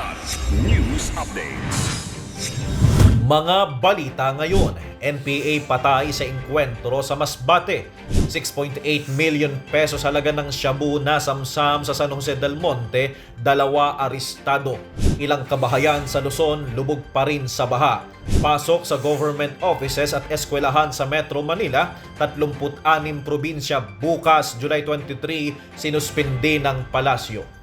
Kilat News Updates. Mga balita ngayon, NPA patay sa inkwentro sa Masbate. 6.8 million pesos halaga ng shabu na samsam sa San Jose del Monte, dalawa arestado. Ilang kabahayan sa Luzon lubog pa rin sa baha. Pasok sa government offices at eskwelahan sa Metro Manila, 36 probinsya bukas July 23 sinuspindi ng palasyo.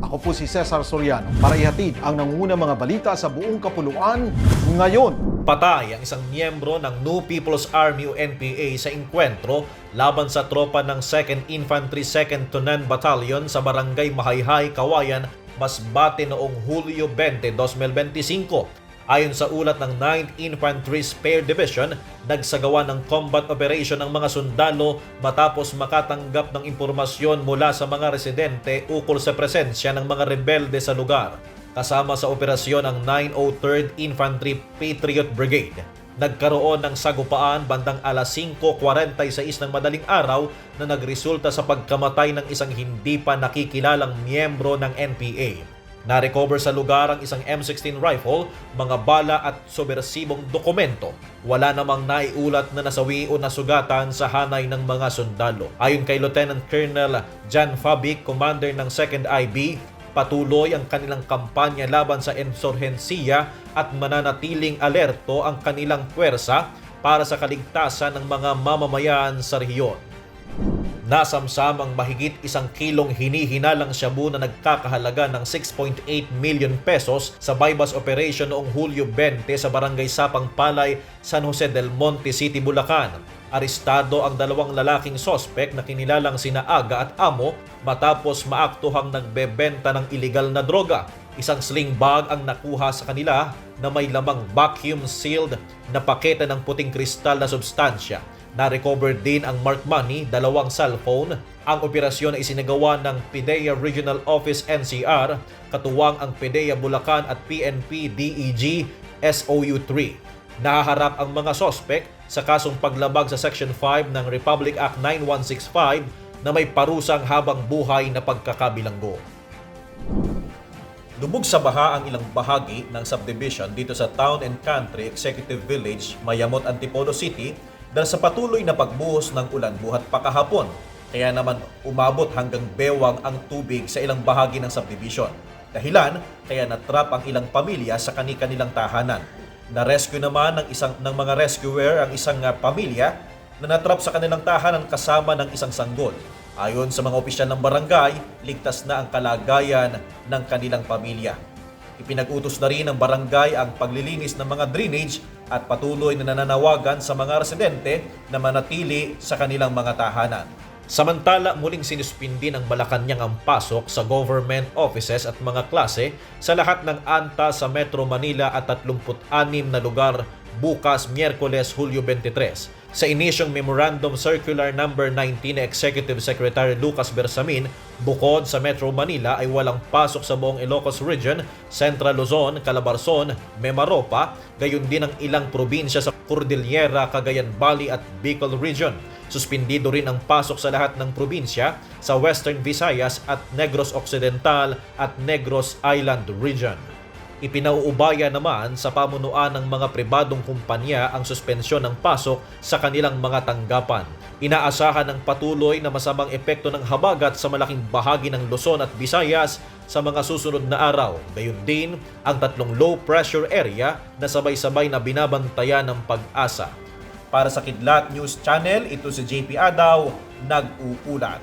Ako po si Cesar Soriano para ihatid ang nanguna mga balita sa buong kapuluan ngayon. Patay ang isang miyembro ng New People's Army o NPA sa inkwentro laban sa tropa ng 2nd Infantry 2nd Tunan Battalion sa Barangay Mahayhay, Kawayan, Masbate noong Hulyo 20, 2025. Ayon sa ulat ng 9th Infantry Spare Division, nagsagawa ng combat operation ang mga sundalo matapos makatanggap ng impormasyon mula sa mga residente ukol sa presensya ng mga rebelde sa lugar. Kasama sa operasyon ang 903rd Infantry Patriot Brigade. Nagkaroon ng sagupaan bandang alas 5.46 ng madaling araw na nagresulta sa pagkamatay ng isang hindi pa nakikilalang miyembro ng NPA. Na-recover sa lugar ang isang M16 rifle, mga bala at sobersibong dokumento. Wala namang naiulat na nasawi o nasugatan sa hanay ng mga sundalo. Ayon kay Lieutenant Colonel Jan Fabic, commander ng 2nd IB, patuloy ang kanilang kampanya laban sa insurhensiya at mananatiling alerto ang kanilang puwersa para sa kaligtasan ng mga mamamayan sa rehiyon. Nasamsam ang mahigit isang kilong hinihinalang shabu na nagkakahalaga ng 6.8 million pesos sa bypass operation noong Hulyo 20 sa Barangay Sapang Palay, San Jose del Monte City, Bulacan. Arestado ang dalawang lalaking sospek na kinilalang sina Aga at Amo matapos maaktuhang nagbebenta ng iligal na droga. Isang sling bag ang nakuha sa kanila na may lamang vacuum-sealed na pakete ng puting kristal na substansya. Na-recover din ang marked money, dalawang cellphone. Ang operasyon ay isinagawa ng PIDEA Regional Office NCR, katuwang ang PIDEA Bulacan at PNP DEG SOU3. Nahaharap ang mga sospek sa kasong paglabag sa Section 5 ng Republic Act 9165 na may parusang habang buhay na pagkakabilanggo. Lubog sa baha ang ilang bahagi ng subdivision dito sa Town and Country Executive Village, Mayamot, Antipolo City dahil sa patuloy na pagbuhos ng ulan buhat pa kahapon. Kaya naman umabot hanggang bewang ang tubig sa ilang bahagi ng subdivision. Dahilan, kaya natrap ang ilang pamilya sa kani-kanilang tahanan. Na-rescue naman ng, isang, ng mga rescuer ang isang uh, pamilya na natrap sa kanilang tahanan kasama ng isang sanggol. Ayon sa mga opisyal ng barangay, ligtas na ang kalagayan ng kanilang pamilya. Ipinag-utos na rin ng barangay ang paglilinis ng mga drainage at patuloy na nananawagan sa mga residente na manatili sa kanilang mga tahanan. Samantala, muling sinuspindi ng Malacanang ang pasok sa government offices at mga klase sa lahat ng anta sa Metro Manila at 36 na lugar bukas Miyerkules, Hulyo 23. Sa inisyong Memorandum Circular Number 19 ni Executive Secretary Lucas Bersamin, bukod sa Metro Manila ay walang pasok sa buong Ilocos Region, Central Luzon, Calabarzon, Memaropa, gayon din ang ilang probinsya sa Cordillera, Cagayan Valley at Bicol Region. Suspindido rin ang pasok sa lahat ng probinsya sa Western Visayas at Negros Occidental at Negros Island Region. Ipinauubaya naman sa pamunuan ng mga pribadong kumpanya ang suspensyon ng pasok sa kanilang mga tanggapan. Inaasahan ng patuloy na masamang epekto ng habagat sa malaking bahagi ng Luzon at Visayas sa mga susunod na araw. Gayon din ang tatlong low pressure area na sabay-sabay na binabantayan ng pag-asa. Para sa Kidlat News Channel, ito si JP Adaw, nag-uulat.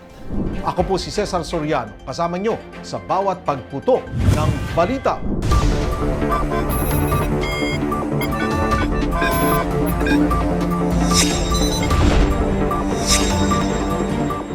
Ako po si Cesar Soriano, kasama nyo sa bawat pagputo ng balita. Thank you.